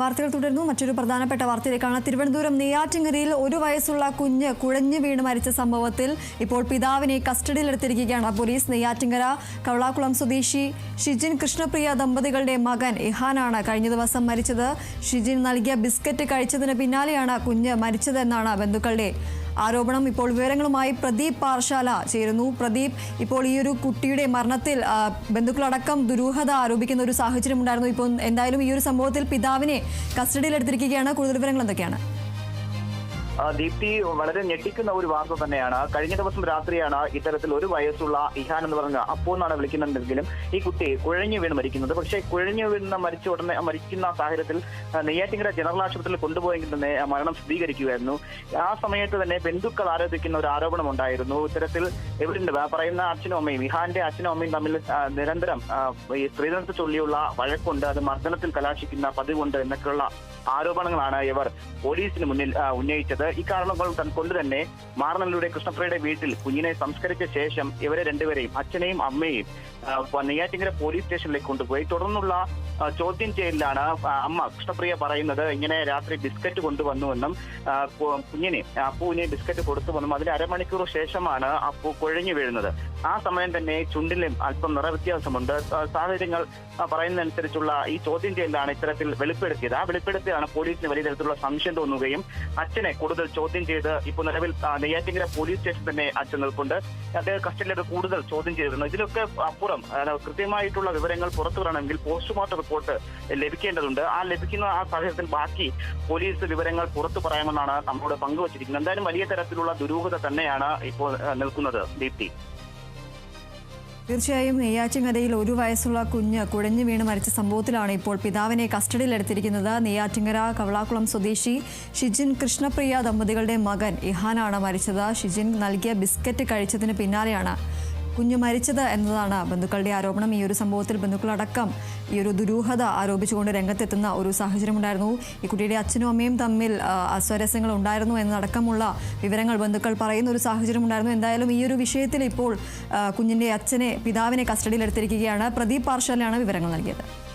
വാർത്തകൾ തുടരുന്നു. മറ്റൊരു പ്രധാനപ്പെട്ട വാർത്തയിലേക്കാണ് തിരുവനന്തപുരം നെയ്യാറ്റിങ്ങരയിൽ ഒരു വയസ്സുള്ള കുഞ്ഞ് കുഴഞ്ഞു വീണ് മരിച്ച സംഭവത്തിൽ ഇപ്പോൾ പിതാവിനെ കസ്റ്റഡിയിലെടുത്തിരിക്കുകയാണ് പോലീസ്. നെയ്യാറ്റിങ്ങര കവളാക്കുളം സ്വദേശി ഷിജിൻ കൃഷ്ണപ്രിയ ദമ്പതികളുടെ മകൻ ഇഹാനാണ് കഴിഞ്ഞ ദിവസം മരിച്ചത്. ഷിജിൻ നൽകിയ ബിസ്ക്കറ്റ് കഴിച്ചതിന് പിന്നാലെയാണ് കുഞ്ഞ് മരിച്ചതെന്നാണ് ബന്ധുക്കളുടെ ആരോപണം ഇപ്പോൾ വിവരങ്ങളുമായി പ്രദീപ് പാർശാല ചേരുന്നു. പ്രദീപ് ഇപ്പോൾ ഈ ഒരു കുട്ടിയുടെ മരണത്തിൽ ബന്ധുക്കളടക്കം ദുരൂഹത ആരോപിക്കുന്ന ഒരു സാഹചര്യം ഉണ്ടായിരുന്നു ഇപ്പോൾ എന്തായാലും ഈ ഒരു സംഭവത്തിൽ പിതാവിനെ കസ്റ്റഡിയിലെടുത്തിരിക്കുകയാണ്. കൂടുതൽ വിവരങ്ങൾ എന്തൊക്കെയാണ്? ദീപ്തി വളരെ ഞെട്ടിക്കുന്ന ഒരു വാർത്ത തന്നെയാണ്. കഴിഞ്ഞ ദിവസം രാത്രിയാണ് ഇത്തരത്തിൽ ഒരു വയസ്സുള്ള ഇഹാൻ എന്ന് പറഞ്ഞ അപ്പോ എന്നാണ് വിളിക്കുന്നുണ്ടെങ്കിലും ഈ കുട്ടി കുഴഞ്ഞു വീണ് മരിക്കുന്നത്. പക്ഷേ കുഴഞ്ഞു വീണ് മരിച്ച ഉടനെ മരിക്കുന്ന സാഹചര്യത്തിൽ നെയ്യാറ്റിങ്കര ജനറൽ ആശുപത്രിയിൽ കൊണ്ടുപോയെങ്കിൽ തന്നെ മരണം സ്ഥിരീകരിക്കുകയായിരുന്നു. ആ സമയത്ത് തന്നെ ബന്ധുക്കൾ ആരോപിക്കുന്ന ഒരു ആരോപണം ഉണ്ടായിരുന്നു. ഇത്തരത്തിൽ എവിടുണ്ട് പറയുന്ന അച്ഛനും അമ്മയും ഇഹാന്റെ അച്ഛനും അമ്മയും തമ്മിൽ നിരന്തരം ഈ സ്ത്രീധനത്തെ ചൊല്ലിയുള്ള വഴക്കുണ്ട്. അത് മർദ്ദനത്തിൽ കലാശിക്കുന്ന പതിവുണ്ട് എന്നൊക്കെയുള്ള ആരോപണങ്ങളാണ് ഇവർ പോലീസിന് മുന്നിൽ ആ, ഉന്നയിച്ചത് ഇക്കാരണങ്ങൾ കൊണ്ട് തന്നെ മാറനല്ലൂടെ കൃഷ്ണപ്രയുടെ വീട്ടിൽ കുഞ്ഞിനെ സംസ്കരിച്ച ശേഷം ഇവരെ രണ്ടുപേരെയും അച്ഛനെയും അമ്മയെയും നെയ്യാറ്റിങ്കര പോലീസ് സ്റ്റേഷനിലേക്ക് കൊണ്ടുപോയി. തുടർന്നുള്ള ചോദ്യം ചെയ്യലിലാണ് അമ്മ കൃഷ്ണപ്രിയ പറയുന്നത്. ഇങ്ങനെ രാത്രി ബിസ്ക്കറ്റ് കൊണ്ടുവന്നുവെന്നും കുഞ്ഞിനെ അപ്പുവിനെ ബിസ്ക്കറ്റ് കൊടുത്തുവെന്നും അതിന് അരമണിക്കൂർ ശേഷമാണ് അപ്പു കുഴഞ്ഞു വീഴുന്നത്. ആ സമയം തന്നെ ചുണ്ടിലും അല്പം നിറവ്യത്യാസമുണ്ട്. സാഹചര്യങ്ങൾ പറയുന്നതനുസരിച്ചുള്ള ഈ ചോദ്യം ചെയ്യലാണ് ഇത്തരത്തിൽ വെളിപ്പെടുത്തിയത്. ആ വെളിപ്പെടുത്തിയാണ് പോലീസിന് വലിയ തരത്തിലുള്ള സംശയം തോന്നുകയും അച്ഛനെ കൂടുതൽ ചോദ്യം ചെയ്ത് ഇപ്പൊ നിലവിൽ നെയ്യാറ്റിങ്ങര പോലീസ് സ്റ്റേഷൻ തന്നെ അച്ഛൻ നിൽപ്പുണ്ട്. അദ്ദേഹം കസ്റ്റഡിയിൽ കൂടുതൽ ചോദ്യം ചെയ്തിരുന്നു. ഇതിലൊക്കെ അപ്പുറം കൃത്യമായിട്ടുള്ള വിവരങ്ങൾ പുറത്തു വരണമെങ്കിൽ പോസ്റ്റ്മോർട്ടം റിപ്പോർട്ട് ലഭിക്കേണ്ടതുണ്ട്. ആ ലഭിക്കുന്ന ആ സാഹചര്യത്തിൽ ബാക്കി പോലീസ് വിവരങ്ങൾ പുറത്തു പറയാമെന്നാണ് നമ്മളോട് പങ്കുവച്ചിരിക്കുന്നത്. എന്തായാലും വലിയ തരത്തിലുള്ള ദുരൂഹത തന്നെയാണ് ഇപ്പോൾ നിൽക്കുന്നത് ദീപ്തി. തീർച്ചയായും നെയ്യാറ്റിങ്ങരയിൽ ഒരു വയസ്സുള്ള കുഞ്ഞ് കുഴഞ്ഞു വീണ് മരിച്ച സംഭവത്തിലാണ് ഇപ്പോൾ പിതാവിനെ കസ്റ്റഡിയിലെടുത്തിരിക്കുന്നത്. നെയ്യാറ്റിങ്ങര കവളാക്കുളം സ്വദേശി ഷിജിൻ കൃഷ്ണപ്രിയ ദമ്പതികളുടെ മകൻ ഇഹാനാണ് മരിച്ചത്. ഷിജിൻ നൽകിയ ബിസ്ക്കറ്റ് കഴിച്ചതിന് പിന്നാലെയാണ് കുഞ്ഞ് മരിച്ചത് എന്നതാണ് ബന്ധുക്കളുടെ ആരോപണം. ഈ ഒരു സംഭവത്തിൽ ബന്ധുക്കളടക്കം ഈ ഒരു ദുരൂഹത ആരോപിച്ചുകൊണ്ട് രംഗത്തെത്തുന്ന ഒരു സാഹചര്യമുണ്ടായിരുന്നു. ഈ കുട്ടിയുടെ അച്ഛനും അമ്മയും തമ്മിൽ അസ്വരസ്യങ്ങൾ ഉണ്ടായിരുന്നു എന്നടക്കമുള്ള വിവരങ്ങൾ ബന്ധുക്കൾ പറയുന്ന ഒരു സാഹചര്യം ഉണ്ടായിരുന്നു എന്തായാലും ഈ ഒരു വിഷയത്തിൽ ഇപ്പോൾ കുഞ്ഞിന്റെ അച്ഛനെ പിതാവിനെ കസ്റ്റഡിയിലെടുത്തിരിക്കുകയാണ്. പ്രദീപ് പാർഷാലാണ് വിവരങ്ങൾ നൽകിയത്.